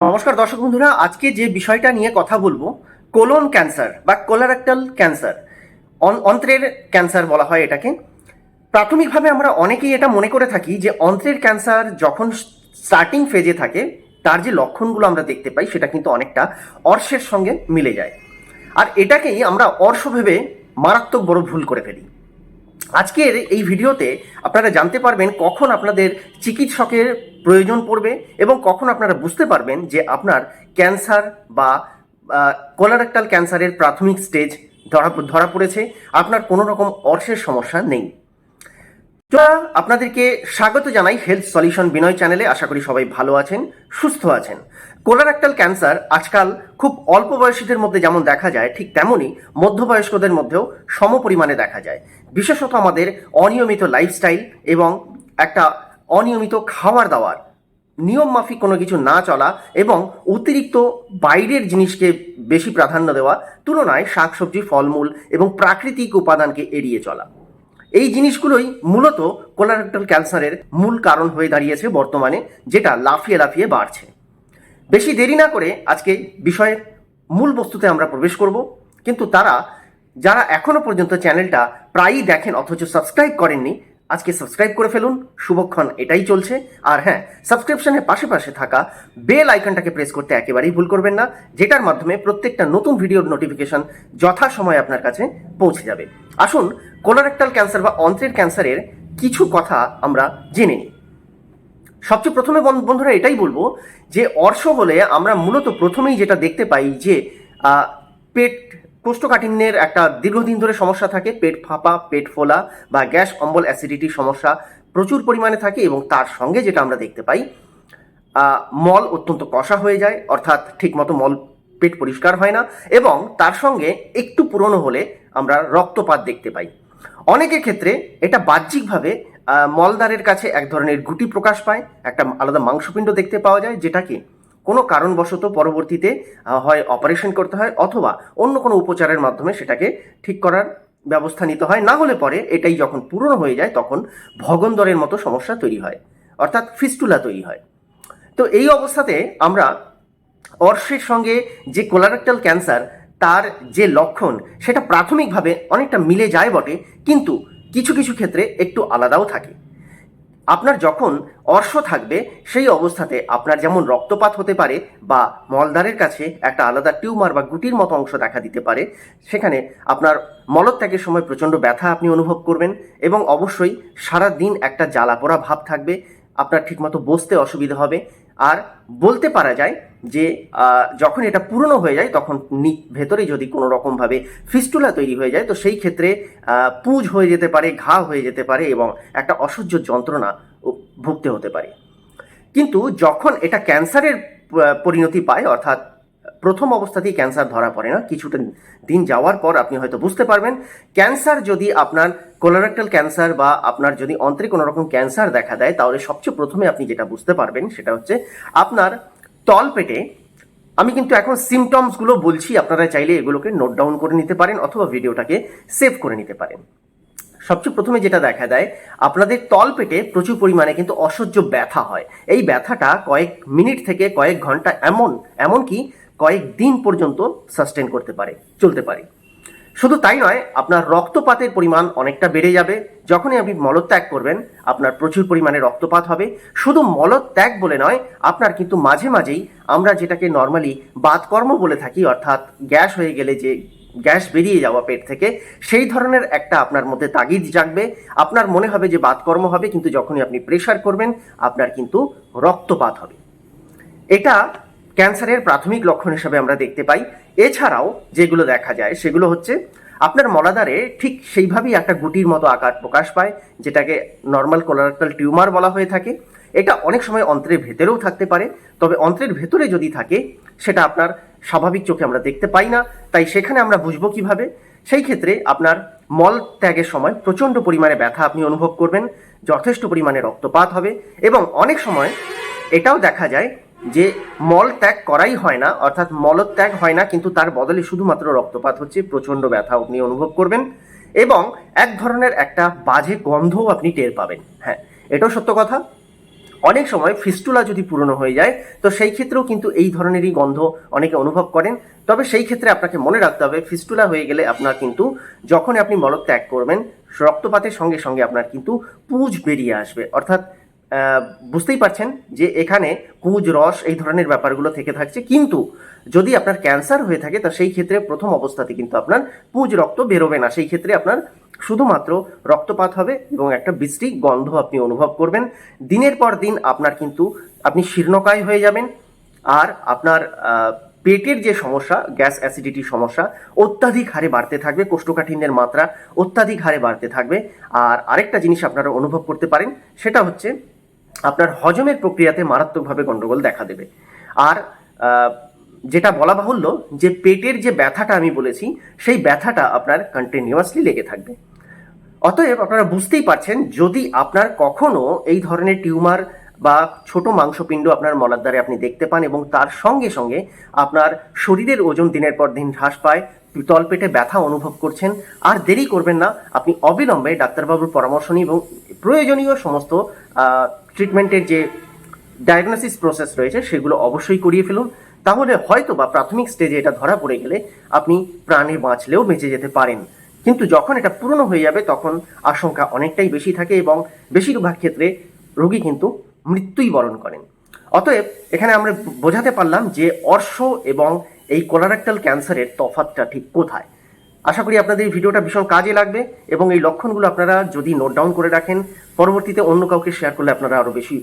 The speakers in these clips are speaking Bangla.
নমস্কার দর্শক বন্ধুরা, আজকে যে বিষয়টা নিয়ে কথা বলব, কোলন ক্যান্সার বা কোলারেক্টাল ক্যান্সার অন্ত্রের ক্যান্সার বলা হয় এটাকে। প্রাথমিকভাবে আমরা অনেকেই এটা মনে করে থাকি যে অন্ত্রের ক্যান্সার যখন স্টার্টিং ফেজে থাকে, তার যে লক্ষণগুলো আমরা দেখতে পাই, সেটা কিন্তু অনেকটা অর্শের সঙ্গে মিলে যায়। আর এটাকেই আমরা অর্শ ভেবে মারাত্মক বড় ভুল করে ফেলি। আজকের এই ভিডিওতে আপনারা জানতে পারবেন কখন আপনাদের চিকিৎসকের প্রয়োজন পড়বে এবং কখন আপনারা বুঝতে পারবেন যে আপনার ক্যান্সার বা কোলারেক্টাল ক্যান্সারের প্রাথমিক স্টেজ ধরা ধরা পড়েছে, আপনার কোনো রকম অর্শের সমস্যা নেই। আপনাদেরকে স্বাগত জানাই হেলথ সলিউশন বিনয় চ্যানেলে আশা করি সবাই ভালো আছেন, সুস্থ আছেন। কোলারেক্টাল ক্যান্সার আজকাল খুব অল্প বয়সীদের মধ্যে যেমন দেখা যায়, ঠিক তেমনই মধ্যবয়স্কদের মধ্যেও সম পরিমাণে দেখা যায়। বিশেষত আমাদের অনিয়মিত লাইফস্টাইল এবং একটা অনিয়মিত খাওয়ার দাওয়ার নিয়ম মাফিক কোনো কিছু না চলা এবং অতিরিক্ত বাইরের জিনিসকে বেশি প্রাধান্য দেওয়া, তুলনায় শাকসবজি, ফলমূল এবং প্রাকৃতিক উপাদানকে এড়িয়ে চলা। এই জিনিসগুলোই মূলত কোলারেক্টাল ক্যান্সারের মূল কারণ হয়ে দাঁড়িয়েছে বর্তমানে, যেটা লাফিয়ে লাফিয়ে বাড়ছে। বেশি দেরি না করে আজকে বিষয়ের মূল বস্তুতে আমরা প্রবেশ করব, কিন্তু তারা, যারা এখনও পর্যন্ত চ্যানেলটা প্রায়ই দেখেন, অথচ সাবস্ক্রাইব করেননি আজকে সাবস্ক্রাইব করে ফেলুন, শুভক্ষণ, এটাই চলছে। আর হ্যাঁ সাবস্ক্রিপশনের পাশে পাশে থাকা বেল আইকনটাকে প্রেস করতে একেবারেই ভুল করবেন না, যেটার মাধ্যমে প্রত্যেকটা নতুন ভিডিওর নোটিফিকেশন যথাসময়ে আপনার কাছে পৌঁছে যাবে। আসুন কোলারেক্টাল ক্যান্সার বা অন্ত্রের ক্যান্সারের কিছু কথা আমরা জেনে নিই। সবচেয়ে প্রথমে বন- বন্ধুরা এটাই বলব যে অর্শ হলে আমরা মূলত প্রথমেই যেটা দেখতে পাই যে পেট কোষ্ঠকাঠিন্যের একটা দীর্ঘদিন ধরে সমস্যা থাকে পেট ফাঁপা পেট ফোলা বা গ্যাস অম্বল অ্যাসিডিটির সমস্যা প্রচুর পরিমাণে থাকে এবং তার সঙ্গে যেটা আমরা দেখতে পাই মল অত্যন্ত কষা হয়ে যায় অর্থাৎ ঠিকমতো মল পেট পরিষ্কার হয় না এবং তার সঙ্গে একটু পুরনো হলে আমরা রক্তপাত দেখতে পাই। অনেকের ক্ষেত্রে এটা বাহ্যিকভাবে আহ, মলদ্বারের কাছে এক ধরনের গুটি প্রকাশ পায় একটা আলাদা মাংসপিণ্ড দেখতে পাওয়া যায় যেটাকে কোনো কারণবশত পরবর্তীতে হয় অপারেশন করতে হয় অথবা অন্য কোনো উপচারের মাধ্যমে সেটাকে ঠিক করার ব্যবস্থা নিতে হয়। না হলে পরে এটাই যখন পুরনো হয়ে যায় তখন ভগন্দরের মতো সমস্যা তৈরি হয়। অর্থাৎ ফিস্টুলা তৈরি হয়। তো এই অবস্থাতে আমরা অর্শের সঙ্গে যে কোলারেক্টাল ক্যান্সার তার যে লক্ষণ সেটা প্রাথমিকভাবে অনেকটা মিলে যায় বটে, কিন্তু কিছু কিছু ক্ষেত্রে একটু আলাদাও থাকে। আপনার যখন অর্শ থাকবে, সেই অবস্থাতে আপনার যেমন রক্তপাত হতে পারে বা মলদ্বারের কাছে একটা আলাদা টিউমার বা গুটির মতো অংশ দেখা দিতে পারে, সেখানে আপনার মলত্যাগের সময় প্রচণ্ড ব্যথা আপনি অনুভব করবেন এবং অবশ্যই সারা দিন একটা জ্বালা পোড়া ভাব থাকবে, আপনার ঠিকমতো বসতে অসুবিধা হবে। আর বলতে পারা যায় যে যখন এটা পুরনো হয়ে যায়, তখন ভেতরে যদি কোনো রকমভাবে ফিস্টুলা তৈরি হয়ে যায়, তো সেই ক্ষেত্রে পুঁজ হয়ে যেতে পারে, ঘা হয়ে যেতে পারে এবং একটা অসহ্য যন্ত্রণা ভুগতে হতে পারে। কিন্তু যখন এটা ক্যান্সারের পরিণতি পায়, অর্থাৎ প্রথম অবস্থাতেই ক্যান্সার ধরা পড়ে না, কিছুটা দিন যাওয়ার পর আপনি হয়তো বুঝতে পারবেন, ক্যান্সার যদি আপনার কোলোরেক্টাল ক্যান্সার বা আপনার যদি অন্ত্রে কোনো রকম ক্যান্সার দেখা দেয়, তাহলে সবচেয়ে প্রথমে আপনি যেটা বুঝতে পারবেন, সেটা হচ্ছে আপনার তল পেটে আমি কিন্তু এখন সিমটমসগুলো বলছি, আপনারা চাইলে এগুলোকে নোট ডাউন করে নিতে পারেন অথবা ভিডিওটাকে সেভ করে নিতে পারেন। সবচেয়ে প্রথমে যেটা দেখা দেয় আপনাদের তল পেটে প্রচুর পরিমাণে কিন্তু অসহ্য ব্যথা হয়। এই ব্যথাটা কয়েক মিনিট থেকে কয়েক ঘণ্টা এমন, এমনকি কয়েক দিন পর্যন্ত সাস্টেন করতে পারে, চলতে পারে। শুধু তাই নয়, আপনার রক্তপাতের পরিমাণ অনেকটা বেড়ে যাবে। যখনই আপনি মলত্যাগ করবেন, আপনার প্রচুর পরিমাণে রক্তপাত হবে। শুধু মলত্যাগ বলে নয়, আপনার কিন্তু মাঝে মাঝেই আমরা যেটাকে নর্মালি বাতকর্ম বলে থাকি, অর্থাৎ গ্যাস হয়ে গেলে যে গ্যাস বেরিয়ে যাওয়া পেট থেকে, সেই ধরনের একটা আপনার মধ্যে তাগিদ জাগবে। আপনার মনে হবে যে বাতকর্ম হবে, কিন্তু যখনই আপনি প্রেশার করবেন, আপনার কিন্তু রক্তপাত হবে। এটা ক্যান্সারের প্রাথমিক লক্ষণ হিসেবে আমরা দেখতে পাই। এছাড়াও যেগুলো দেখা যায়, সেগুলো হচ্ছে আপনার মলাদারে ঠিক সেইভাবেই একটা গুটির মতো আকার প্রকাশ পায়, যেটাকে নর্মাল কোলারেক্টাল টিউমার বলা হয়ে থাকে। এটা অনেক সময় অন্ত্রের ভেতরেও থাকতে পারে, তবে অন্ত্রের ভেতরে যদি থাকে, সেটা আপনার স্বাভাবিক চোখে আমরা দেখতে পাই না। তাই সেখানে আমরা বুঝব কীভাবে? সেই ক্ষেত্রে আপনার মল ত্যাগের সময় প্রচণ্ড পরিমাণে ব্যথা আপনি অনুভব করবেন, যথেষ্ট পরিমাণে রক্তপাত হবে এবং অনেক সময় এটাও দেখা যায় যে মল ত্যাগ করাই হয় না, অর্থাৎ মলত্যাগ হয় না, কিন্তু তার বদলে শুধুমাত্র রক্তপাত হচ্ছে, প্রচণ্ড ব্যথা আপনি অনুভব করবেন এবং এক ধরনের একটা বাজে গন্ধও আপনি টের পাবেন। হ্যাঁ এটাও সত্য কথা। অনেক সময় ফিস্টুলা যদি পুরনো হয়ে যায়, তো সেই ক্ষেত্রেও কিন্তু এই ধরনেরই গন্ধ অনেকে অনুভব করেন। তবে সেই ক্ষেত্রে আপনাকে মনে রাখতে হবে, ফিস্টুলা হয়ে গেলে আপনার কিন্তু যখন আপনি মলত্যাগ করবেন, রক্তপাতের সঙ্গে সঙ্গে আপনার কিন্তু পুঁজ বেরিয়ে আসবে। অর্থাৎ বুঝতেই পারছেন যে এখানে পুঁজ রস এই ধরনের ব্যাপারগুলো থেকে থাকছে। কিন্তু যদি আপনার ক্যান্সার হয়ে থাকে, তা সেই ক্ষেত্রে প্রথম অবস্থাতে কিন্তু আপনার পুঁজ রক্ত বেরোবে না। সেই ক্ষেত্রে আপনার শুধুমাত্র রক্তপাত হবে এবং একটা বৃষ্টি গন্ধ আপনি অনুভব করবেন। দিনের পর দিন আপনার কিন্তু আপনি শীর্ণকায় হয়ে যাবেন আর আপনার পেটের যে সমস্যা, গ্যাস অ্যাসিডিটির সমস্যা, অত্যাধিক হারে বাড়তে থাকবে, কোষ্ঠকাঠিন্যের মাত্রা অত্যাধিক হারে বাড়তে থাকবে। আর আরেকটা জিনিস আপনারা অনুভব করতে পারেন, সেটা হচ্ছে আপনার হজমের প্রক্রিয়াতে মারাত্মকভাবে গন্ডগোল দেখা দেবে। আর যেটা বলা বাহুল্য যে পেটের যে ব্যথাটা আমি বলেছি, সেই ব্যথাটা আপনার কন্টিনিউয়াসলি লেগে থাকবে। অতএব আপনারা বুঝতেই পারছেন, যদি আপনার কখনো এই ধরনের টিউমার বা ছোট মাংসপিণ্ড আপনার মলাদ্বারে আপনি দেখতে পান এবং তার সঙ্গে সঙ্গে আপনার শরীরের ওজন দিনের পর দিন হ্রাস পায়, তলপেটে ব্যথা অনুভব করছেন, আর দেরি করবেন না, আপনি অবিলম্বে ডাক্তারবাবুর পরামর্শ নিন এবং প্রয়োজনীয় সমস্ত ট্রিটমেন্টের যে ডায়াগনোসিস প্রসেস রয়েছে, সেগুলো অবশ্যই করিয়ে ফেলুন। তাহলে হয়তো বা প্রাথমিক স্টেজে এটা ধরা পড়ে গেলে আপনি প্রাণে বাঁচলেও বেঁচে যেতে পারেন। কিন্তু যখন এটা পুরনো হয়ে যাবে, তখন আশঙ্কা অনেকটাই বেশি থাকে এবং বেশিরভাগ ক্ষেত্রে রোগী কিন্তু মৃত্যুই বরণ করেন। অতএব এখানে আমরা বোঝাতে পারলাম যে অর্শ এবং এই কোলারেক্টাল ক্যান্সারের তফাতটা ঠিক কোথায়। আশা করি আপনাদের এই ভিডিওটা ভীষণ কাজে লাগবে এবং এই লক্ষণগুলো আপনারা যদি নোট ডাউন করে রাখেন, পরবর্তীতে অন্য কাউকে শেয়ার করলে আপনারা আরও বেশি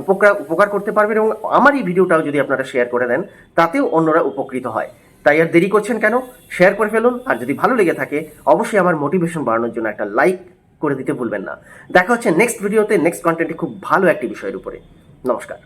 উপকার উপকার করতে পারবেন এবং আমার এই ভিডিওটাও যদি আপনারা শেয়ার করে দেন, তাতেও অন্যরা উপকৃত হয়। তাই আর দেরি করছেন কেন? শেয়ার করে ফেলুন, আর যদি ভালো লেগে থাকে, অবশ্যই আমার মোটিভেশন বাড়ানোর জন্য একটা লাইক করে দিতে ভুলবেন না। দেখা হচ্ছে নেক্সট ভিডিওতে নেক্সট কন্টেন্টে খুব ভালো একটি বিষয়ের উপরে। নমস্কার।